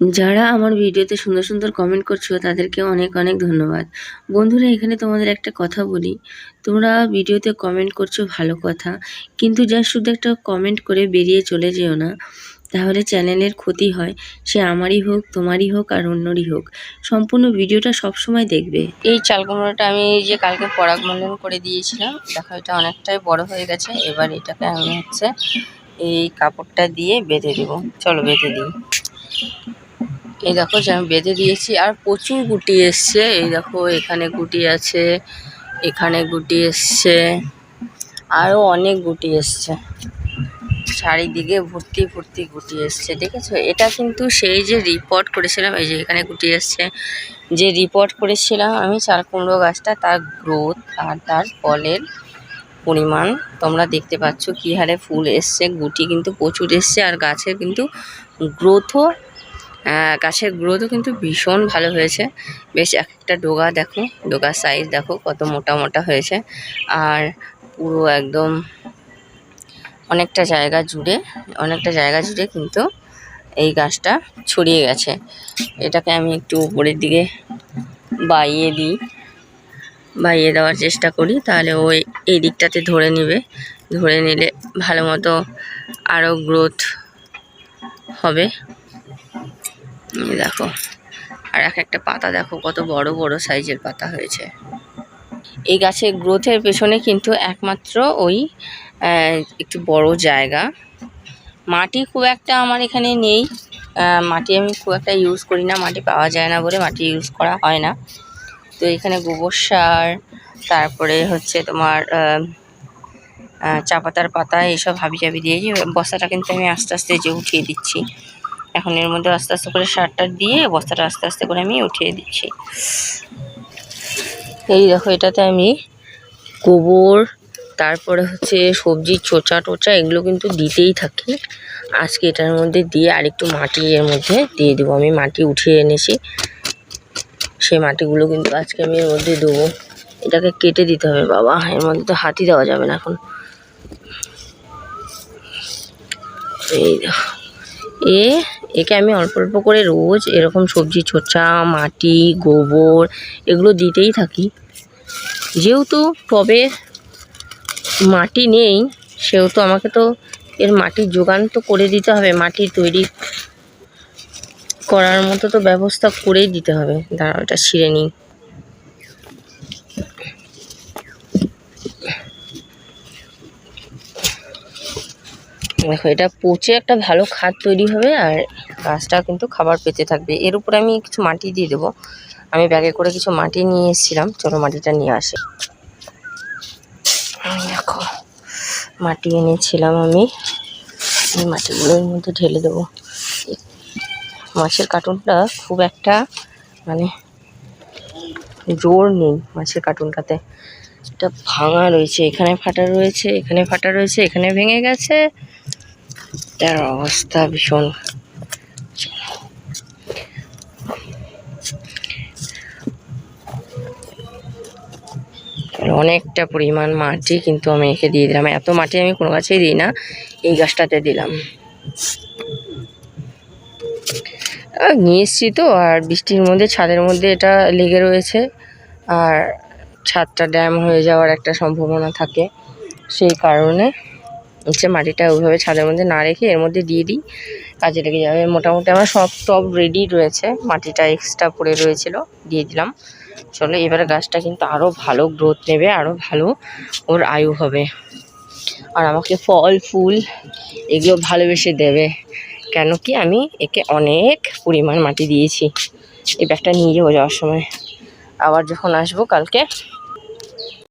যারা আমার ভিডিওতে সুন্দর সুন্দর কমেন্ট করছ, তাদেরকে অনেক অনেক ধন্যবাদ। বন্ধুরা, এখানে তোমাদের একটা কথা বলি। তোমরা ভিডিওতে কমেন্ট করছ ভালো কথা, কিন্তু যা শুধু একটা কমেন্ট করে বেরিয়ে চলে যেও না। তাহলে চ্যানেলের ক্ষতি হয়। সে আমারই হোক, তোমারই হোক, আর অন্যরই হোক। সম্পূর্ণ ভিডিওটা সবসময় দেখবে। এই চাল কুমড়োটা আমি যে কালকে পরাগমণ্ডন করে দিয়েছিলাম, দেখো এটা অনেকটাই বড় হয়ে গেছে। এবার এটাকে আমি হচ্ছে এই কাপড়টা দিয়ে বেঁধে দেবো। চলো বেঁধে দিই। এই দেখো যে আমি বেঁধে দিয়েছি, আর প্রচুর গুটি এসছে। এই দেখো, এখানে গুটি আছে, এখানে গুটি এসছে আরও অনেক গুটি এসছে। চারিদিকে ভর্তি ভর্তি গুটি এসছে, দেখেছ? এটা কিন্তু সেই যে রিপোর্ট করেছিলাম, এই যে এখানে গুটি এসছে। যে রিপোর্ট করেছিলাম আমি চাল কুমড়ো গাছটা, তার গ্রোথ আর তার ফলের পরিমাণ, তোমরা দেখতে পাচ্ছ কী হারে ফুল এসছে, গুটি কিন্তু প্রচুর এসছে, আর গাছের কিন্তু গ্রোথও গাছের গ্রোথও কিন্তু ভীষণ ভালো হয়েছে। বেশ এক একটা ডোগা দেখো ডোগার সাইজ দেখো, কত মোটা মোটা হয়েছে। আর পুরো একদম অনেকটা জায়গা জুড়ে, অনেকটা জায়গা জুড়ে কিন্তু এই গাছটা ছড়িয়ে গেছে। এটাকে আমি একটু উপরের দিকে বাইয়ে দিই, বাইয়ে দেওয়ার চেষ্টা করি, তাহলে ওই এই দিকটাতে ধরে নেবে। ধরে নিলে ভালো মতো আরও গ্রোথ হবে। দেখো। আর এক একটা পাতা দেখো, কত বড় বড় সাইজের পাতা হয়েছে। এই গাছের গ্রোথের পেছনে কিন্তু একমাত্র ওই একটু বড় জায়গা। মাটি খুব একটা আমার এখানে নেই। মাটি আমি খুব একটা ইউজ করি না। মাটি পাওয়া যায় না বলে মাটি ইউজ করা হয় না। তো এখানে গোবর সার, তারপরে হচ্ছে তোমার চা পাতার পাতা, এইসব হাবি জাবি দিয়ে বস্তাটা কিন্তু আমি আস্তে আস্তে যে উঠিয়ে দিচ্ছি। এখন এর মধ্যে আস্তে আস্তে করে সারটা দিয়ে বস্তাটা আস্তে আস্তে করে আমি উঠিয়ে দিচ্ছি। এই দেখো, এটাতে আমি গোবর, তারপরে হচ্ছে সবজির চোচা টোচা, এগুলো কিন্তু দিতেই থাকি। আজকে এটার মধ্যে দিয়ে আরেকটু মাটি এর মধ্যে দিয়ে দেবো। আমি মাটি উঠিয়ে এনেছি। সেই মাটিগুলো কিন্তু আজকে আমি এর মধ্যে দেবো। এটাকে কেটে দিতে হবে, বাবা। এর মধ্যে তো হাতি দেওয়া যাবে না এখন। এই এ একে আমি অল্প অল্প করে রোজ এরকম সবজি, ছোচা, মাটি, গোবর এগুলো দিতেই থাকি। যেহেতু টবে মাটি নেই, সেহেতু আমাকে তো এর মাটির যোগান তো করে দিতে হবে মাটি তৈরি করার মতো তো ব্যবস্থা করেই দিতে হবে। দাঁড়াও, এটা ছিঁড়ে নিই। দেখো, এটা পচে একটা ভালো খাদ তৈরি হবে আর গাছটা কিন্তু খাবার পেতে থাকবে। এর উপরে আমি কিছু মাটি দিয়ে দেবো। আমি ব্যাগে করে কিছু মাটি নিয়ে এসেছিলাম। চলো মাটিটা নিয়ে আসি। দেখো, মাটি এনেছিলাম আমি। এই মাটিগুলোর মধ্যে ঢেলে দেবো। মাছের কার্টুনটা খুব একটা মানে জোর নেই মাছের কার্টুনটাতে। এটা ভাঙা রয়েছে। এখানে ফাটা রয়েছে, এখানে ফাটা রয়েছে, এখানে ভেঙে গেছে। তার অবস্থা ভীষণ। অনেকটা পরিমাণ মাটি কিন্তু আমি একে দিয়ে দিলাম। এত মাটি আমি কোনো গাছেই দিই না, এই গাছটাতে দিলাম। নিয়ে তো, আর বৃষ্টির মধ্যে, ছাদের মধ্যে এটা লেগে রয়েছে। আর ছাদটা ড্যাম হয়ে যাওয়ার একটা সম্ভাবনা থাকে, সেই কারণে হচ্ছে মাটিটা ওইভাবে ছাদের মধ্যে না রেখে এর মধ্যে দিয়ে দিই, কাজে লেগে যাবে। মোটামুটি আমার সব টব রেডি রয়েছে, মাটিটা এক্সট্রা পড়ে রয়েছিল, দিয়ে দিলাম। চলো এবার গাছটা কিন্তু আরও ভালো গ্রোথ নেবে আরও ভালো ওর আয়ু হবে। আর আমাকে ফল, ফুল এগুলো ভালোবেসে দেবে, কেন কি আমি একে অনেক পরিমাণ মাটি দিয়েছি। এই ব্যাগটা নিয়ে যাব যাওয়ার সময়। আবার যখন আসব কালকে